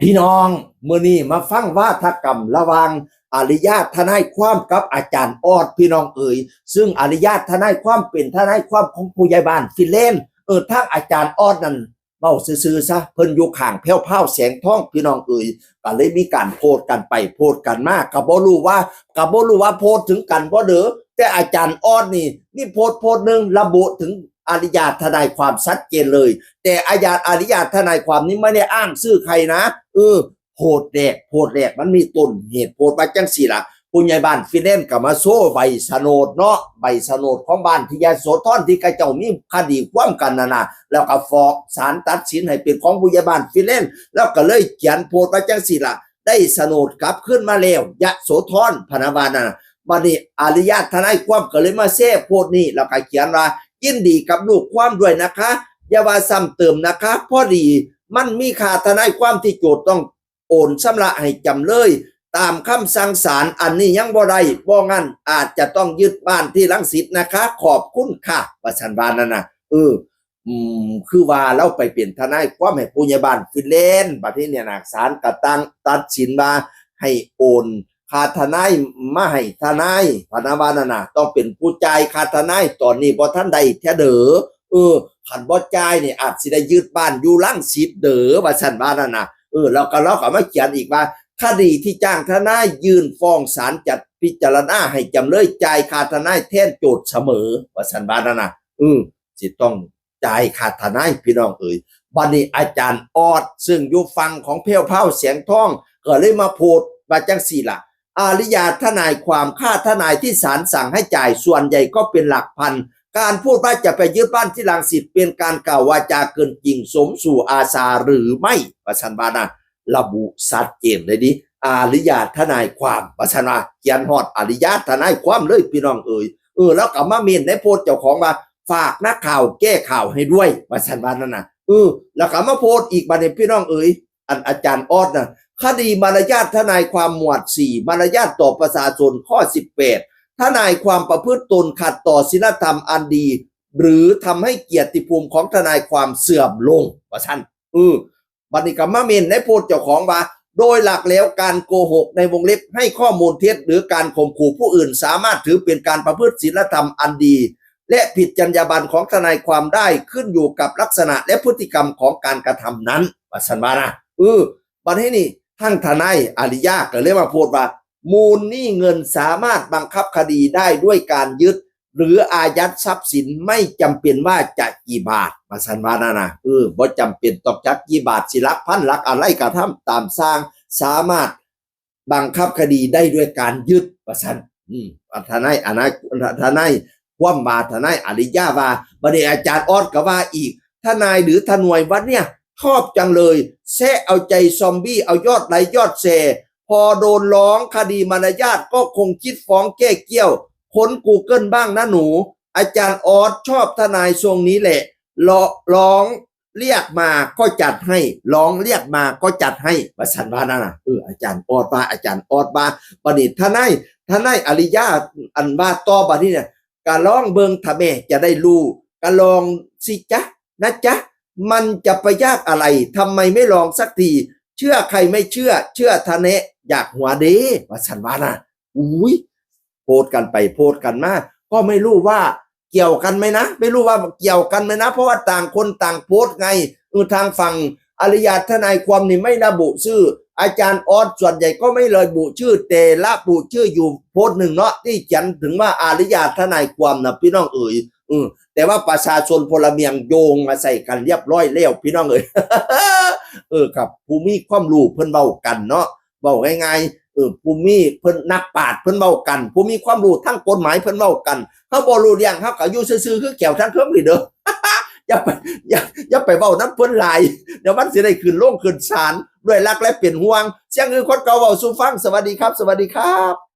พี่น้องเมื่อนี้มาฟังว่าทกรรมระวังอริยาทนายความกับอาจารย์ออดพี่น้องเอ๋ยซึ่งอริยาทนายความเป็นทนายความของผู้ใหญ่บ้านฟิเลนเออทางอาจารย์ออดนั่นเบ้าซื่อๆซะเพิ่นอยู่ข้างแผ้วเผาแสงท้องพี่น้องเอ๋ยก็เลยมีการโพดกันไปโพดกันมาก็บ่รู้ว่าก็บ่รู้ว่าโพดถึงกันบ่เด้อแต่อาจารย์ออดนี่มีโพดโพดหนึงระบุถึง อริยาทนายความชัดเจนเลย แต่อาญาอริยาทนายความนี้ไม่ได้อ้างชื่อใครนะเออโพดแรกโพดแรกมันมีต้นเหตุโพดมาจังสี่ละผู้ใหญ่บ้านฟินแลนกับมาโซ่ใบสนดเนาะใบสนดของบ้านที่ยาโสธรที่กระเจ้ามีคดีความกันนะนะแล้วก็ฟองศาลตัดสินให้เป็นของผู้ใหญ่บ้านฟินแลนแล้วก็เลยเขียนโพดมาจังสี่ละได้สนดกลับขึ้นมาแล้วยะโสธรพนาวานะนะบัดนี้อริยาทนายความก็เลยมาเซ่โพดนี่แล้วก็เขียนว่า ยินดีกับลูกความด้วยนะคะ อย่าว่าซ้ำเติมนะคะพอดีมันมีค่าทนายความที่โจทย์ต้องโอนชำระให้จำเลย ตามคำสั่งศาลอันนี้ยังบ่ได้บ่งั้นอาจจะต้องยึดบ้านที่ลังสิตนะคะ ขอบคุณค่ะประชันบานนั่นนะเอออืมคือว่าเราไปเปลี่ยนทนายความให้ผู้ใหญ่บ้านฟินแลนด์ประเทศเนี่ยนะศาลกระตั้งตัดสินมาให้โอน คาทนายมาให้ทนายพนาวานั่นะต้องเป็นผู้จ่ายค่าทนายตอนนี้บ่ท่านใดแท้เด้อเออขันบ่จ่ายนี่อาจสิได้ยึดบ้านอยู่ลังสิตเด้อว่าซั่นว่านั่นน่ะเออแล้วก็เราก็มาเขียนอีกว่าคดีที่จ้างทนายยื่นฟ้องศาลจัดพิจารณาให้จำเลยจ่ายค่าทนายแทนโจทย์เสมอว่าซั่นว่านั่นน่ะเออสิต้องจ่ายค่าทนายพี่น้องเอ๋ยบัดนี้อาจารย์ออดซึ่งอยู่ฟังของเพลวเผาเสียงทองก็เลยมาโพดว่าจังสี่ล่ะ อาริยาทนายความค่าทนายที่ศาลสั่งให้จ่ายส่วนใหญ่ก็เป็นหลักพัน การพูดว่าจะไปยึดบ้านที่ลังสิตเป็นการกล่าววาจาเกินจริงสมสู่อาสาหรือไม่ประชันบานะระบุชัดเจนเลยดิอาริยาทนายความประชันว่าเขียนฮอดอาริยาทนายความเลยพี่น้องเอ๋ยเออแล้วก็มาเมนในโพสต์เจ้าของว่าฝากนักข่าวแก้ข่าวให้ด้วยประชันบานั่นน่ะเออแล้วก็มาโพสต์อีกบัดนี้พี่น้องเอ๋ยอันอาจารย์ออดน่ะ คดีมารยาททนายความหมวด 4 มารยาทต่อประชาชนข้อ 18 ทนายความประพฤติตนขัดต่อศีลธรรมอันดี หรือทำให้เกียรติภูมิของทนายความเสื่อมลงว่าท่านเออบัดนิกรรมเมนในโพสต์เจ้าของว่า โดยหลักแล้วการโกหกในวงเล็บให้ข้อมูลเท็จหรือการข่มขู่ผู้อื่นสามารถถือเป็นการประพฤติศีลธรรมอันดี และผิดจรรยาบรรณของทนายความได้ขึ้นอยู่กับลักษณะและพฤติกรรมของการกระทำนั้นว่าสันวานะเออบัดนี้นี่ ทั้งทนายอาริยาก็เลยมาพูดว่า มูลหนี้เงินสามารถบังคับคดีได้ด้วยการยึด หรืออายัดทรัพย์สินไม่จำเป็นว่าจะกี่บาทมาสันวานานะเออบ่จำเป็นต้องจักกี่บาทสิลักพันลักอะไรกระทำตามสร้างสามารถบังคับคดีได้ด้วยการยึดว่าสันอืมทนายอนาทนายความมาทนายอาริยาว่าบัดนี้อาจารย์ออดก็ว่าอีกทนายหรือทนวยวัดเนี่ย ชอบจังเลยแซะเอาใจซอมบี้เอายอดไลยอดแชร์พอโดนร้องคดีมารยาทก็คงคิดฟ้องแก้เกี้ยว ค้น Google บ้างนะหนู อาจารย์ออสชอบทนายทรงนี้แหละรอร้องเรียกมาก็จัดให้ร้องเรียกมาก็จัดให้ประสันว่านั่นน่ะเอออาจารย์ออดมาอาจารย์ออดมาประดิษฐ์ทนายทนายอริยาอันว่าต่อบัดนี้เนี่ยการร้องเบิงทะแม่จะได้รู้การลองสิจ๊ะนะจ๊ะ มันจะไปยากอะไรทำไมไม่ลองสักที เชื่อใครไม่เชื่อ เชื่อทะเนะอยากหัวเดว่าสันวานะอุ้ยโพดกันไปโพดกันมาก็ไม่รู้ว่าเกี่ยวกันไหมนะ ไม่รู้ว่าเกี่ยวกันไหมนะ เพราะว่าต่างคนต่างโพสไงเออทางฝั่งอริยาทนายความนี่ไม่ระบุชื่อ อาจารย์ออสส่วนใหญ่ก็ไม่เลยบุชื่อแต่ละบุชื่ออยู่โพสหนึ่งเนาะที่เขียนถึงว่าอริยาทนายความนะพี่น้องเอ๋ยเออ แต่ว่าประชาชนพลเมืองโยงมาใส่กันเรียบร้อยแล้วพี่น้องเอ๋ยเออครับภูมิความรู้เพิ่นเว้ากันเนาะเว้าง่ายๆเออภูมิเพิ่นนักปราชญ์เพิ่นเว้ากันภูมิความรู้ทั้งกฎหมายเพิ่นเว้ากันเขาบ่รู้เรื่องเขาก็อยู่ซื่อๆคือแก้วทั้งเครื่องนี่เด้ออย่าไปอย่าอย่าไปเว้าน้ำเพิ่นหลายเดี๋ยวมันสิได้ขึ้นโลงขึ้นศาลด้วยรักและเป็นห่วงเสียงคือคนเก่าเว้าสู่ฟังสวัสดีครับ สวัสดีครับ